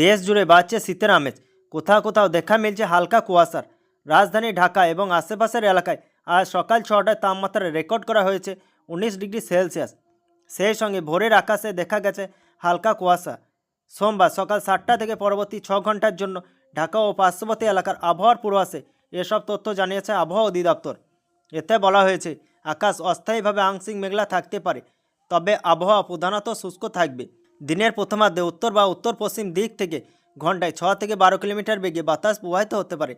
দেশ জুড়ে বাড়ছে শীতের আমেজ। কোথাও কোথাও দেখা মিলছে হালকা কুয়াশার। রাজধানী ঢাকা এবং আশেপাশের এলাকায় আজ সকাল ছটায় তাপমাত্রা রেকর্ড করা হয়েছে উনিশ ডিগ্রি সেলসিয়াস। সেই সঙ্গে ভোরের আকাশে দেখা গেছে হালকা কুয়াশা। সোমবার সকাল সাতটা থেকে পরবর্তী ছ ঘণ্টার জন্য ঢাকা ও পার্শ্ববর্তী এলাকার আবহাওয়ার পূর্বাসে এসব তথ্য জানিয়েছে আবহাওয়া অধিদপ্তর। এতে বলা হয়েছে, আকাশ অস্থায়ীভাবে আংশিক মেঘলা থাকতে পারে, তবে আবহাওয়া প্রধানত শুষ্ক থাকবে। দিনের প্রথমার্ধে উত্তর বা উত্তর পশ্চিম দিক থেকে ঘন্টায় ছ থেকে বারো কিলোমিটার বেগে বাতাস প্রবাহিত হতে পারে,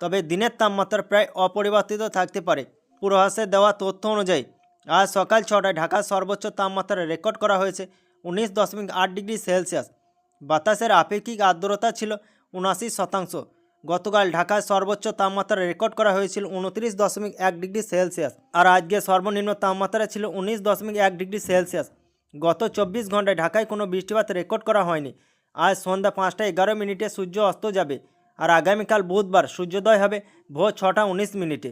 তবে দিনের তাপমাত্রা প্রায় অপরিবর্তিত থাকতে পারে। পূর্বাভাসে দেওয়া তথ্য অনুযায়ী, আজ সকাল ছটায় ঢাকার সর্বোচ্চ তাপমাত্রা রেকর্ড করা হয়েছে উনিশ দশমিক আট ডিগ্রি সেলসিয়াস। বাতাসের আপেক্ষিক আর্দ্রতা ছিল উনআশি শতাংশ। গতকাল ঢাকায় সর্বোচ্চ তাপমাত্রা রেকর্ড করা হয়েছিল উনত্রিশ দশমিক এক ডিগ্রি সেলসিয়াস। আর আজকে সর্বনিম্ন তাপমাত্রা ছিল উনিশ দশমিক এক ডিগ্রি সেলসিয়াস। গত চব্বিশ ঘন্টায় ঢাকায় কোনো বৃষ্টিপাত রেকর্ড করা হয়নি। আজ সন্ধ্যা পাঁচটা এগারো মিনিটে সূর্য অস্ত যাবে আর আগামীকাল বুধবার সূর্যোদয় হবে ভোর ছটা উনিশ মিনিটে।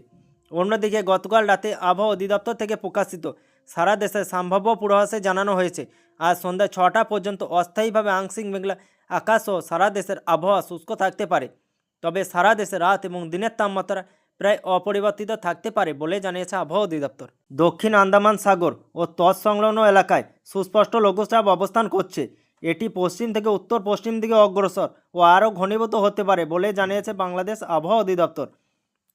অন্যদিকে গতকাল রাতে আবহাওয়া অধিদপ্তর থেকে প্রকাশিত সারা দেশে সম্ভাব্য পূর্বাভাসে জানানো হয়েছে, আজ সন্ধ্যা ছটা পর্যন্ত অস্থায়ীভাবে আংশিক মেঘলা আকাশ ও সারা দেশের আবহাওয়া শুষ্ক থাকতে পারে। তবে সারা দেশে রাত এবং দিনের তাপমাত্রা প্রায় অপরিবর্তিত থাকতে পারে বলে জানিয়েছে আবহাওয়া অধিদপ্তর। দক্ষিণ আন্দামান সাগর ও তৎসংলগ্ন এলাকায় সুস্পষ্ট লঘুচাপ অবস্থান করছে। এটি পশ্চিম থেকে উত্তর পশ্চিম দিকে অগ্রসর ও আরও ঘনীভূত হতে পারে বলে জানিয়েছে বাংলাদেশ আবহাওয়া অধিদপ্তর।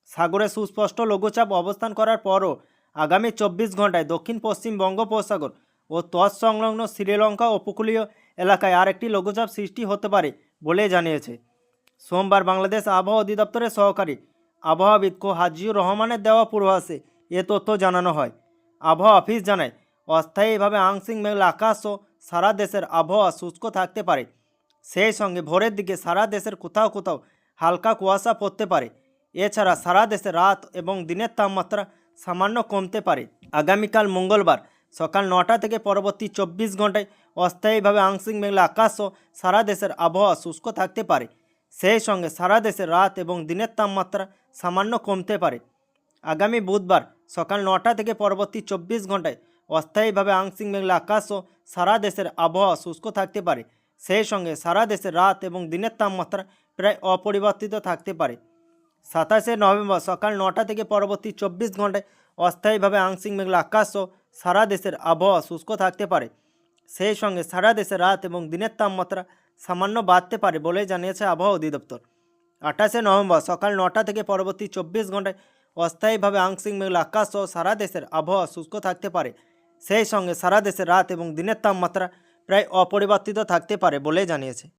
সাগরে সুস্পষ্ট লঘুচাপ অবস্থান করার পরও আগামী চব্বিশ ঘন্টায় দক্ষিণ পশ্চিম বঙ্গোপসাগর ও তৎসংলগ্ন শ্রীলঙ্কা উপকূলীয় এলাকায় আরেকটি লঘুচাপ সৃষ্টি হতে পারে বলে জানিয়েছে। সোমবার বাংলাদেশ আবহাওয়া অধিদপ্তরের সহকারী আবহাওয়াবিদ কো হাজিউর রহমানের দেওয়া পূর্বাভাসে এ তথ্য জানানো হয়। আবহাওয়া অফিস জানায়, অস্থায়ীভাবে আংশিক মেঘলা আকাশ ও সারা দেশের আবহাওয়া শুষ্ক থাকতে পারে। সেই সঙ্গে ভোরের দিকে সারা দেশের কোথাও কোথাও হালকা কুয়াশা পড়তে পারে। এছাড়া সারা দেশে রাত এবং দিনের তাপমাত্রা সামান্য কমতে পারে। আগামীকাল মঙ্গলবার সকাল নটা থেকে পরবর্তী চব্বিশ ঘন্টায় অস্থায়ীভাবে আংশিক মেঘলা আকাশ ও সারা দেশের আবহাওয়া শুষ্ক থাকতে পারে। সেই সঙ্গে সারা দেশে রাত এবং দিনের তাপমাত্রা সামান্য কমতে পারে। আগামী বুধবার সকাল নটা থেকে পরবর্তী চব্বিশ ঘন্টায় অস্থায়ীভাবে আংশিক মেঘলা আকাশ ও সারা দেশের আবহাওয়া শুষ্ক থাকতে পারে। সেই সঙ্গে সারা দেশে রাত এবং দিনের তাপমাত্রা প্রায় অপরিবর্তিত থাকতে পারে। সাতাশে নভেম্বর সকাল নটা থেকে পরবর্তী চব্বিশ ঘন্টায় অস্থায়ীভাবে আংশিক মেঘলা আকাশ ও সারা দেশের আবহাওয়া শুষ্ক থাকতে পারে। সেই সঙ্গে সারা দেশে রাত এবং দিনের তাপমাত্রা সামান্য বাড়তে পারে বলে জানিয়েছে আবহাওয়া অধিদপ্তর। আঠাশে নভেম্বর সকাল নটা থেকে পরবর্তী চব্বিশ ঘন্টায় অস্থায়ীভাবে আংশিক মেঘলা আকাশ সহ সারা দেশের আবহাওয়া শুষ্ক থাকতে পারে। সেই সঙ্গে সারা দেশে রাত এবং দিনের তাপমাত্রা প্রায় অপরিবর্তিত থাকতে পারে বলে জানিয়েছে।